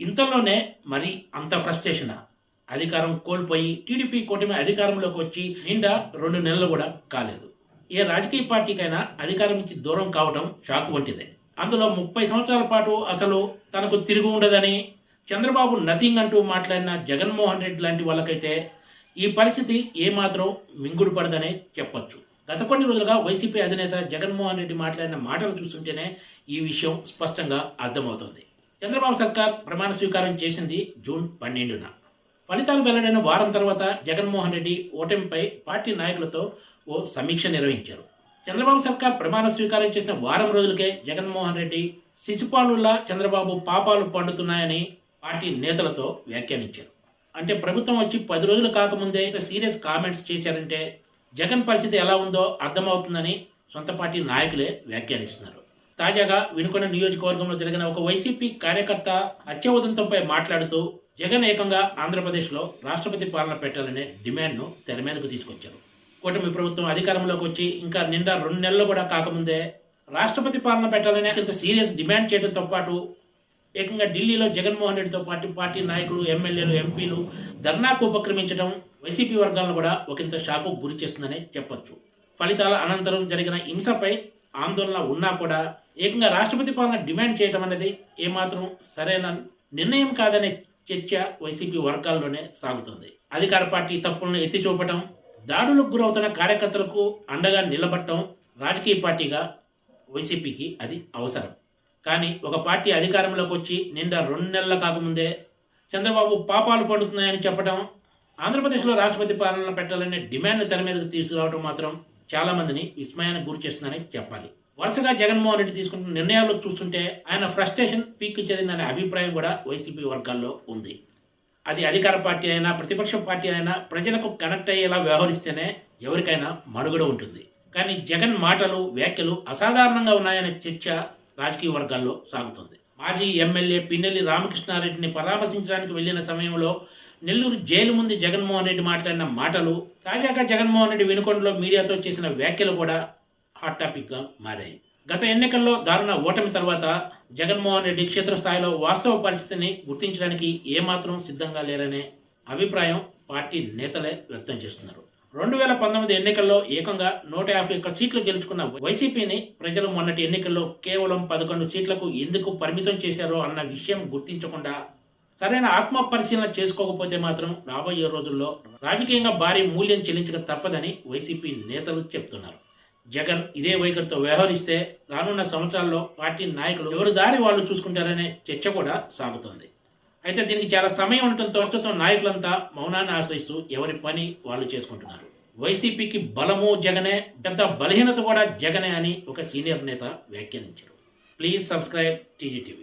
ఇంతలోనే మరి అంత ఫ్రస్ట్రేషన్ అధికారం కోల్పోయి టీడీపీ కూటమి అధికారంలోకి వచ్చి నిండా రెండు నెలలు కూడా కాలేదు. ఏ రాజకీయ పార్టీకైనా అధికారం నుంచి దూరం కావడం షాక్ వంటిదే. అందులో ముప్పై సంవత్సరాల పాటు అసలు తనకు తిరిగి ఉండదని చంద్రబాబు నథింగ్ అంటూ మాట్లాడిన జగన్మోహన్ రెడ్డి లాంటి వాళ్ళకైతే ఈ పరిస్థితి ఏమాత్రం మింగుడు పడదనే చెప్పొచ్చు. గత కొన్ని రోజులుగా వైసీపీ అధినేత జగన్మోహన్ రెడ్డి మాట్లాడిన మాటలు చూస్తుంటేనే ఈ విషయం స్పష్టంగా అర్థమవుతుంది. చంద్రబాబు సర్కార్ ప్రమాణ స్వీకారం చేసింది జూన్ పన్నెండున. ఫలితాలు వెల్లడైన వారం తర్వాత జగన్మోహన్ రెడ్డి ఓటమిపై పార్టీ నాయకులతో ఓ సమీక్ష నిర్వహించారు. చంద్రబాబు సర్కార్ ప్రమాణ స్వీకారం చేసిన వారం రోజులకే జగన్మోహన్ రెడ్డి శిశుపాలుల్లా చంద్రబాబు పాపాలు పండుతున్నాయని పార్టీ నేతలతో వ్యాఖ్యానించారు. అంటే ప్రభుత్వం వచ్చి పది రోజులు కాకముందే సీరియస్ కామెంట్స్ చేశారంటే జగన్ పరిస్థితి ఎలా ఉందో అర్థమవుతుందని సొంత పార్టీ నాయకులే వ్యాఖ్యానిస్తున్నారు. తాజాగా వినుకొండ నియోజకవర్గంలో జరిగిన ఒక వైసీపీ కార్యకర్త హత్యవదంతంపై మాట్లాడుతూ జగన్ ఏకంగా ఆంధ్రప్రదేశ్లో రాష్ట్రపతి పాలన పెట్టాలనే డిమాండ్ను తెర మీదకు తీసుకొచ్చారు. కూటమి ప్రభుత్వం అధికారంలోకి వచ్చి ఇంకా నిండా రెండు నెలలు కూడా కాకముందే రాష్ట్రపతి పాలన పెట్టాలనే అత్యంత సీరియస్ డిమాండ్ చేయడంతో పాటు ఏకంగా ఢిల్లీలో జగన్మోహన్ రెడ్డితో పాటు పార్టీ నాయకులు ఎమ్మెల్యేలు ఎంపీలు ధర్నాకు ఉపక్రమించడం వైసీపీ వర్గాలను కూడా ఒకంత షాకు గురి చేస్తుందని చెప్పొచ్చు. ఫలితాల అనంతరం జరిగిన హింసపై ఆందోళన ఉన్నా కూడా ఏకంగా రాష్ట్రపతి పాలన డిమాండ్ చేయటం అనేది ఏమాత్రం సరైన నిర్ణయం కాదనే చర్చ వైసీపీ వర్గాల్లోనే సాగుతుంది. అధికార పార్టీ తప్పులను ఎత్తి చూపటం దాడులకు గురవుతున్న కార్యకర్తలకు అండగా నిలబడటం రాజకీయ పార్టీగా వైసీపీకి అది అవసరం. కానీ ఒక పార్టీ అధికారంలోకి వచ్చి నిండా రెండు నెలల కాకముందే చంద్రబాబు పాపాలు పండుతున్నాయని చెప్పడం ఆంధ్రప్రదేశ్లో రాష్ట్రపతి పాలన పెట్టాలనే డిమాండ్ తెర మీదకు తీసుకురావడం మాత్రం చాలా మందిని విస్మయానికి గురి చేస్తుందని చెప్పాలి. వరుసగా జగన్మోహన్ రెడ్డి తీసుకుంటున్న నిర్ణయాలు చూస్తుంటే ఆయన ఫ్రస్ట్రేషన్ పీక్ చెందిందనే అభిప్రాయం కూడా వైసీపీ వర్గాల్లో ఉంది. అది అధికార పార్టీ అయినా ప్రతిపక్ష పార్టీ అయినా ప్రజలకు కనెక్ట్ అయ్యేలా వ్యవహరిస్తేనే ఎవరికైనా మనుగడ ఉంటుంది. కానీ జగన్ మాటలు వ్యాఖ్యలు అసాధారణంగా ఉన్నాయనే చర్చ రాజకీయ వర్గాల్లో సాగుతుంది. మాజీ ఎమ్మెల్యే పిన్నెల్లి రామకృష్ణారెడ్డిని పరామర్శించడానికి వెళ్ళిన సమయంలో నెల్లూరు జైలు ముందు జగన్మోహన్ రెడ్డి మాట్లాడిన మాటలు తాజాగా జగన్మోహన్ రెడ్డి వినుకొండలో మీడియాతో చేసిన వ్యాఖ్యలు కూడా హాట్ టాపిక్గా మారాయి. గత ఎన్నికల్లో దారుణ ఓటమి తర్వాత జగన్మోహన్ రెడ్డి క్షేత్రస్థాయిలో వాస్తవ పరిస్థితిని గుర్తించడానికి ఏమాత్రం సిద్ధంగా లేరనే అభిప్రాయం పార్టీ నేతలే వ్యక్తం చేస్తున్నారు. రెండు వేల పంతొమ్మిది ఎన్నికల్లో ఏకంగా నూట యాభై ఒక్క సీట్లు గెలుచుకున్న వైసీపీని ప్రజలు మొన్నటి ఎన్నికల్లో కేవలం పదకొండు సీట్లకు ఎందుకు పరిమితం చేశారో అన్న విషయం గుర్తించకుండా సరైన ఆత్మ పరిశీలన చేసుకోకపోతే మాత్రం రాబోయే రోజుల్లో రాజకీయంగా భారీ మూల్యం చెల్లించక తప్పదని వైసీపీ నేతలు చెప్తున్నారు. జగన్ ఇదే వైఖరితో వ్యవహరిస్తే రానున్న సంవత్సరాల్లో పార్టీ నాయకులు ఎవరి దారి వాళ్ళు చూసుకుంటారనే చర్చ కూడా సాగుతోంది. అయితే దీనికి చాలా సమయం ఉండటంతో ప్రస్తుతం నాయకులంతా మౌనాన్ని ఆశ్రయిస్తూ ఎవరి పని వాళ్ళు చేసుకుంటున్నారు. వైసీపీకి బలము జగనే పెద్ద బలహీనత కూడా జగనే అని ఒక సీనియర్ నేత వ్యాఖ్యానించారు. Please subscribe TGTV